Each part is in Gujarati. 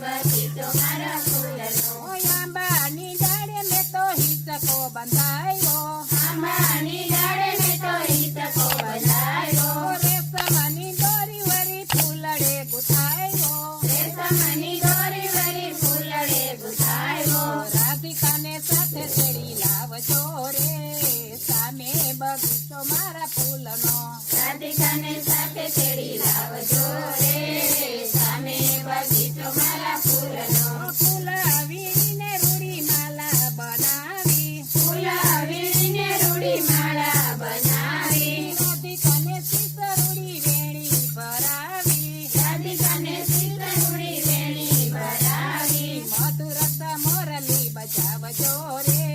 બગીચો મારા ફૂલનો. આંબાની ડાળે મેં તો હિચકો બંધાયો. ઓ રેશમની દોરી વળી ફૂલડે ગુથાયો. મારા ફૂલનો. રાધિકાને સાથે તેડી લાવજો રે. સામે બગીચો મારા ફૂલનો. ફૂલ રૂડી માલા બનાવી. ફૂલ રૂડી માળા બનાવી. રાધિકાને શીશ રૂડી વેણી ભરાવી. રાધિકાને વેણી ભરાવી. મધુરસ મોરલી બજાવજો રે.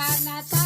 મારા તનડાના